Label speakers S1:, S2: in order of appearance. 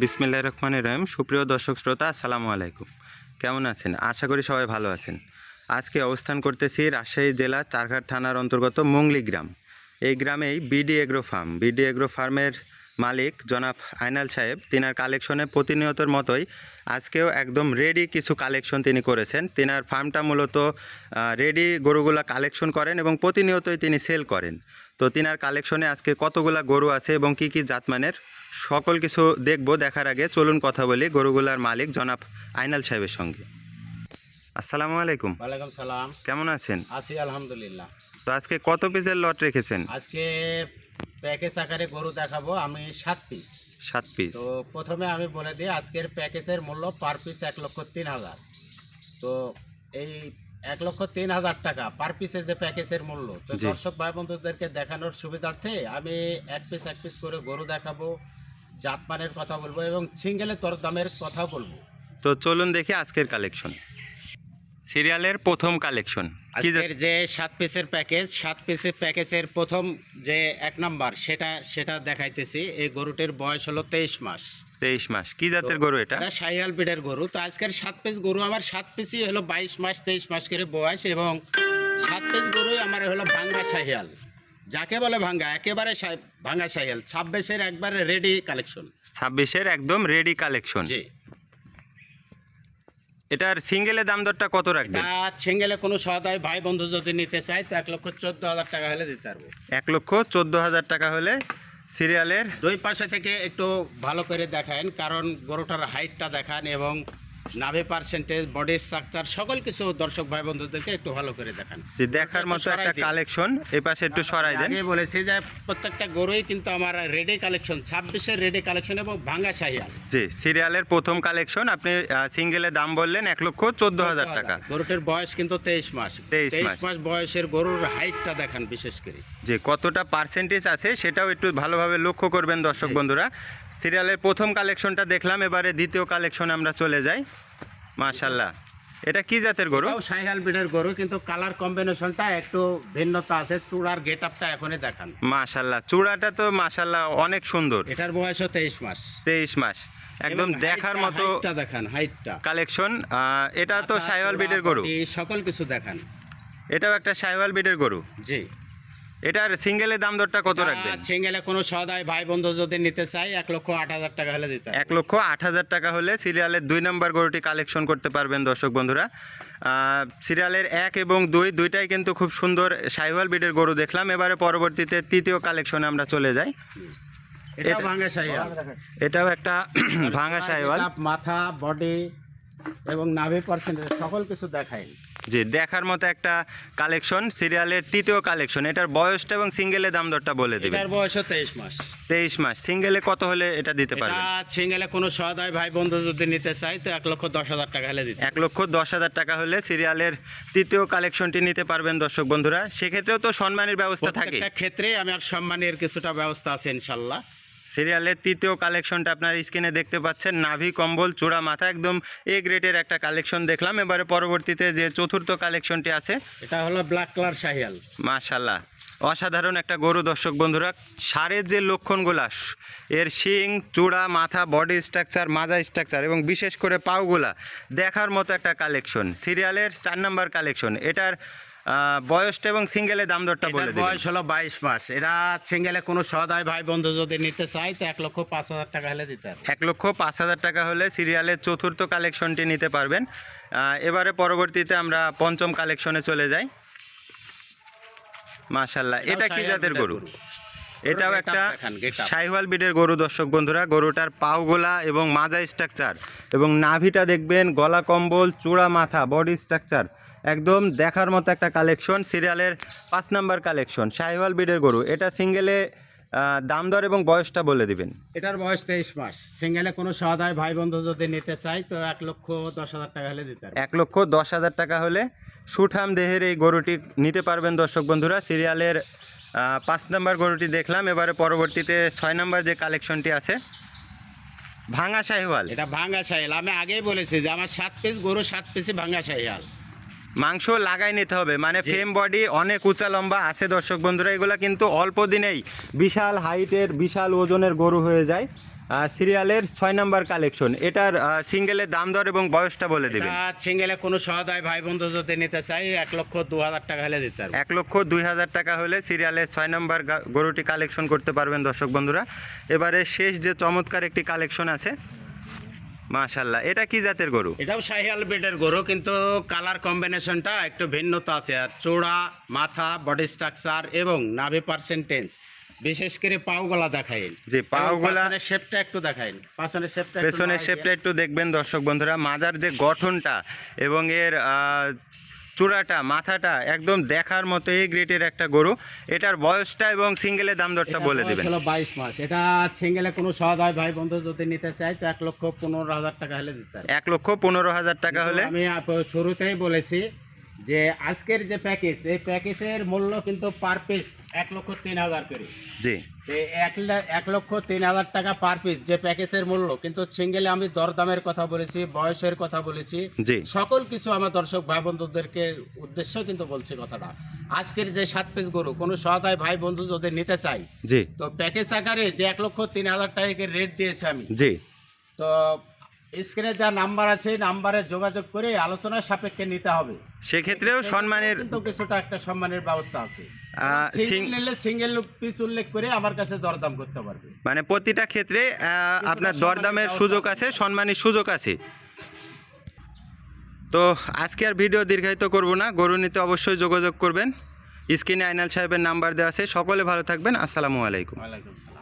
S1: বিসমিল্লাহ রহমান রহিম। সুপ্রিয় দর্শক শ্রোতা, আসসালামু আলাইকুম। কেমন আছেন? আশা করি সবাই ভালো আছেন। আজকে অবস্থান করতেছি রাজশাহী জেলা চারঘাট থানার অন্তর্গত মুংলি গ্রাম। এই গ্রামেই BD agro farm BD agro ফার্মের মালিক জনাব আইনাল সাহেব, তিনার কালেকশনে প্রতিনিয়তর মতোই আজকেও একদম রেডি কিছু কালেকশন তিনি করেছেন। তিনার ফার্মটা মূলত রেডি গরুগুলা কালেকশন করেন এবং প্রতিনিয়তই তিনি সেল করেন। তো তিনার কালেকশনে আজকে কতগুলা গরু আছে এবং কি কি জাতমানের সকল কিছু দেখব দেখার আগে চলুন কথা বলি গরুগুলার মালিক জনাব আইনাল সাহেবের সঙ্গে। আসসালামু আলাইকুম।
S2: ওয়ালাইকুম সালাম।
S1: কেমন আছেন?
S2: আছি আলহামদুলিল্লাহ।
S1: তো আজকে কত পিসের লট রেখেছেন?
S2: আজকে প্যাকেজ আকারে গরু দেখাবো আমি সাত পিস
S1: সাত পিস
S2: তো প্রথমে আমি বলে দিই আজকের প্যাকেজের মূল্য পার পিস এক লক্ষ তিন হাজার। তো এই এক লক্ষ তিন হাজার টাকা পার পিসের যে প্যাকেজের মূল্য। তো দর্শক ভাই বন্ধুদেরকে দেখানোর সুবিধার্থে আমি এক পিস এক পিস করে গরু দেখাবো জাতমানের কথা বলব এবং সিঙ্গেলের তোর দামের কথা বলব।
S1: তো চলুন দেখি আজকের কালেকশন সিরিয়ালের প্রথম কালেকশন
S2: আজকের যে সাত পিসের প্যাকেজ সাত পিসের প্যাকেজের প্রথম যে এক নাম্বার সেটা সেটা দেখাইতেছি। এই গরুটির বয়স হলো তেইশ মাস।
S1: তেইশ মাস। কি জাতের গরু এটা?
S2: শাহিয়াল বিডের গরু। তো আজকের সাত পিস গরু আমার সাত পিসই হলো বাইশ মাস তেইশ মাস করে বয়স এবং সাত পিস গরুই আমার হলো ভাঙ্গা শাহিয়াল। যাকে বলে ভাঙ্গা একেবারে ভাঙ্গা শাহিয়াল। ছাব্বিশের একবারে রেডি কালেকশন
S1: ছাব্বিশের একদম রেডি কালেকশন
S2: জি।
S1: এটার সিঙ্গেলের দাম দরটা কত রাখবেন?
S2: তা ছেঙ্গেলে কোনো সহায় ভাই বন্ধু যদি নিতে চায় তো এক লক্ষ চোদ্দ হাজার টাকা হলে দিতে পারব।
S1: এক লক্ষ চোদ্দ হাজার টাকা হলে সিরিয়ালের।
S2: দুই পাশে থেকে একটু ভালো করে দেখান কারণ গরুটার হাইটটা দেখান এবং নাভি পার্সেন্টেজ বডি স্ট্রাকচার সকল কিছু দর্শক ভাই বন্ধুদেরকে একটু ভালো করে দেখান।
S1: যে দেখার মতো একটা কালেকশন এই পাশে একটু সরাই দেন।
S2: আগে বলেছি যে প্রত্যেকটা গরুই কিন্তু আমার রেডি কালেকশন ছাব্বিশের রেডি কালেকশন এবং ভাঙ্গা শাহিয়াল
S1: জি সিরিয়ালের প্রথম কালেকশন আপনি সিঙ্গেলের দাম বললেন এক লক্ষ চোদ্দ হাজার টাকা।
S2: গরুটির বয়স কিন্তু তেইশ মাস।
S1: 23
S2: তেইশ
S1: মাস।
S2: মাস বয়সের গরুর হাইটটা দেখান বিশেষ করে।
S1: যে কতটা পার্সেন্টেজ আছে সেটাও একটু ভালোভাবে লক্ষ্য করবেন দর্শক বন্ধুরা। সিরিয়ালের প্রথম কালেকশনটা দেখলাম এবারে দ্বিতীয় কালেকশন আমরা চলে যাই। মাশাল্লাহ এটা কি জাতের গরু?
S2: শাহিয়াল বিডের গরু কিন্তু কালার কম্বিনেশনটা একটু ভিন্নতা আছে চূড়ার গেট আপটা এখনই দেখান।
S1: মাশাল্লাহ চূড়াটা তো মাশাল্লাহ অনেক সুন্দর।
S2: এটার বয়সও তেইশ মাস।
S1: তেইশ মাস। একদম দেখার মতো
S2: দেখান হাইটটা
S1: কালেকশন এটা তো সাইওয়াল বিডের গরু।
S2: সকল কিছু দেখান।
S1: এটাও একটা সাইওয়াল বিডের গরু।
S2: জি।
S1: এটার সিঙ্গেলের দাম দরটা কত রাখবেন?
S2: সিঙ্গেলে কোনো সদায় ভাই বন্ধু যদি নিতে চাই এক লক্ষ আট হাজার টাকা হলে দিতে
S1: এক লক্ষ আট হাজার টাকা হলে সিরিয়ালের দুই নম্বর গরুটি কালেকশন করতে পারবেন দর্শক বন্ধুরা। সিরিয়ালের এক এবং দুই দুইটাই কিন্তু খুব সুন্দর সাইওয়াল বিডের গরু দেখলাম। এবারে পরবর্তীতে তৃতীয় কালেকশনে আমরা চলে যাই।
S2: এটাও
S1: এটা-
S2: ভাঙ্গা শাহিয়াল
S1: এটাও একটা ভাঙা সাইওয়াল
S2: মাথা বডি এবং নাভি পার্সেন্টেজ সকল কিছু দেখাই।
S1: জি দেখার মতো একটা কালেকশন সিরিয়ালের তৃতীয় কালেকশন। এটার বয়সটা এবং সিঙ্গেলের দাম দরটা বলে দেবেন।
S2: এটার বয়স তেইশ মাস।
S1: তেইশ মাস। সিঙ্গেলে কত হলে এটা দিতে
S2: এটা
S1: পারবেন?
S2: সিঙ্গেলে কোনো সদায় ভাই বন্ধু যদি নিতে চাই তো এক লক্ষ দশ হাজার টাকা হলে দিতে হবে।
S1: এক লক্ষ দশ হাজার টাকা হলে সিরিয়ালের তৃতীয় কালেকশনটি নিতে পারবেন দর্শক বন্ধুরা। সেক্ষেত্রেও তো সম্মানের ব্যবস্থা থাকে।
S2: প্রত্যেকটা ক্ষেত্রে আমার সম্মানের কিছুটা ব্যবস্থা আছে ইনশাল্লাহ।
S1: সিরিয়ালের তৃতীয় কালেকশনটা আপনার স্ক্রিনে দেখতে পাচ্ছেন। নাভি কম্বল চূড়া মাথা একদম এ গ্রেডের একটা কালেকশন দেখলাম। এবারে পরবর্তীতে যে চতুর্থ কালেকশনটি আছে
S2: এটা হলো ব্ল্যাক কালার শাহিয়াল
S1: মাশাল্লাহ অসাধারণ একটা গরু দর্শক বন্ধুরা। সারের যে লক্ষণগুলা এর শিং চূড়া মাথা বডি স্ট্রাকচার মাজা স্ট্রাকচার এবং বিশেষ করে পাওগুলা দেখার মতো একটা কালেকশন। সিরিয়ালের চার নাম্বার কালেকশন এটার বয়সটা এবং সিঙ্গেলের দাম দরটা বলে
S2: বয়স হলো বাইশ মাস। এরা সিঙ্গেলে কোনো সদায় ভাই বন্ধু যদি নিতে চাই তো এক লক্ষ পাঁচ হাজার টাকা হলে দিতে হবে
S1: এক লক্ষ পাঁচ হাজার টাকা হলে সিরিয়ালের চতুর্থ কালেকশনটি নিতে পারবেন। এবারে পরবর্তীতে আমরা পঞ্চম কালেকশনে চলে যাই। মাশাল্লাহ এটা কি জাতের গরু। এটাও একটা। সাইওয়াল বিডের গরু দর্শক বন্ধুরা। গরুটার পাওগোলা এবং মাজা স্ট্রাকচার এবং নাভিটা দেখবেন গলা কম্বল চূড়া মাথা বডি স্ট্রাকচার একদম দেখার মতো একটা কালেকশন সিরিয়ালের পাঁচ নাম্বার কালেকশন সাইওয়াল বিডের গরু। এটা সিঙ্গেলে দাম দর এবং বয়সটা বলে দিবেন।
S2: এটার বয়স তেইশ মাস। সিঙ্গেলে কোনো সদায় ভাই বন্ধু যদি নিতে চাই তো এক লক্ষ দশ হাজার টাকা হলে দিতে
S1: এক লক্ষ দশ হাজার টাকা হলে সুঠাম দেহের এই গরুটি নিতে পারবেন দর্শক বন্ধুরা। সিরিয়ালের পাঁচ নাম্বার গরুটি দেখলাম। এবারে পরবর্তীতে ছয় নাম্বার যে কালেকশনটি আছে ভাঙা শাহিওয়াল।
S2: এটা ভাঙ্গা শাহিয়াল আমি আগেই বলেছি যে আমার সাত পিস গরু সাত পিসই ভাঙ্গা শাহিয়াল
S1: মাংস লাগাই নিতে হবে। মানে ফ্রেম বডি অনেক উঁচা লম্বা আছে দর্শক বন্ধুরা এগুলো কিন্তু অল্প দিনেই বিশাল হাইটের বিশাল ওজনের গরু হয়ে যায়। সিরিয়ালের ছয় নাম্বার কালেকশন এটার সিঙ্গেলের দাম দর এবং বয়সটা বলে দেবেন।
S2: এটা সিঙ্গেলে কোনো সহায় ভাই বন্ধু যদি নিতে চাই এক লক্ষ দু হাজার টাকা হলে দিতে
S1: এক লক্ষ দুই হাজার টাকা হলে সিরিয়ালের ছয় নম্বর গরুটি কালেকশন করতে পারবেন দর্শক বন্ধুরা। এবারে শেষ যে চমৎকার একটি কালেকশন আছে মাশাল্লাহ এটা কি জাতের গরু?
S2: এটাও শাহিয়াল বেডের গরু কিন্তু কালার কম্বিনেশনটা একটু ভিন্নতা আছে। আর চূড়া মাথা বডি স্ট্রাকচার এবং নাভি পার্সেন্টেজ বিশেষ করে পাওগলা দেখাইন
S1: যে পাওগলা-
S2: শেপটা একটু দেখাইন পাছনের শেপটা
S1: পেছনের শেপটা একটু দেখবেন দর্শক বন্ধুরা। মাজার যে গঠনটা এবং এর চূড়াটা মাথাটা একদম দেখার মতো এই গ্রেটের একটা গরু। এটার বয়সটা এবং সিঙ্গেলের দাম দরটা বলে দেবেন।
S2: হলো বাইশ মাস। এটা সিঙ্গেলে কোনো সহজ হয়? ভাই বন্ধু যদি নিতে চাই তো এক লক্ষ পনেরো হাজার টাকা হলে দিতে।
S1: এক লক্ষ পনেরো হাজার টাকা হলে
S2: আমি শুরুতেই বলেছি যে আজকের যে প্যাকেজ এই প্যাকেজের মূল্য কিন্তু পার পিস এক লক্ষ তিন হাজার করে।
S1: জি।
S2: এক লক্ষ তিন হাজার টাকা পার পিস যে প্যাকেজের মূল্য কিন্তু সিঙ্গেলে আমি দরদামের কথা বলেছি বয়সের কথা বলেছি। সকল কিছু আমার দর্শক ভাই বন্ধুদেরকে উদ্দেশ্য কিন্তু বলছি কথাটা। আজকের যে সাত পিস গরু কোনো সহায় ভাই বন্ধু যদি নিতে চাই তো প্যাকেজ আকারে যে এক লক্ষ তিন হাজার টাকা রেট দিয়েছি আমি।
S1: জি।
S2: তো স্ক্রিনে যা নাম্বার আছে নাম্বারে যোগাযোগ করে আলোচনার সাপেক্ষে নিতে হবে।
S1: সেক্ষেত্রেও সম্মানের
S2: কিন্তু কিছুটা একটা সম্মানের ব্যবস্থা আছে। সিঙ্গেল নিলে সিঙ্গেল পিস উল্লেখ করে আমার কাছে দরদাম করতে পারবে।
S1: মানে প্রতিটা ক্ষেত্রে আপনার দরদামের সুযোগ আছে। সম্মানের সুযোগ আছে। তো আজকে আর ভিডিও দীর্ঘায়িত করব না। গরু নিতে অবশ্যই যোগাযোগ করবেন। স্ক্রিনে আইনাল সাহেবের নাম্বার দেওয়া আছে। সকলে ভালো থাকবেন। আসসালামু আলাইকুম।
S2: ওয়ালাইকুম সালাম।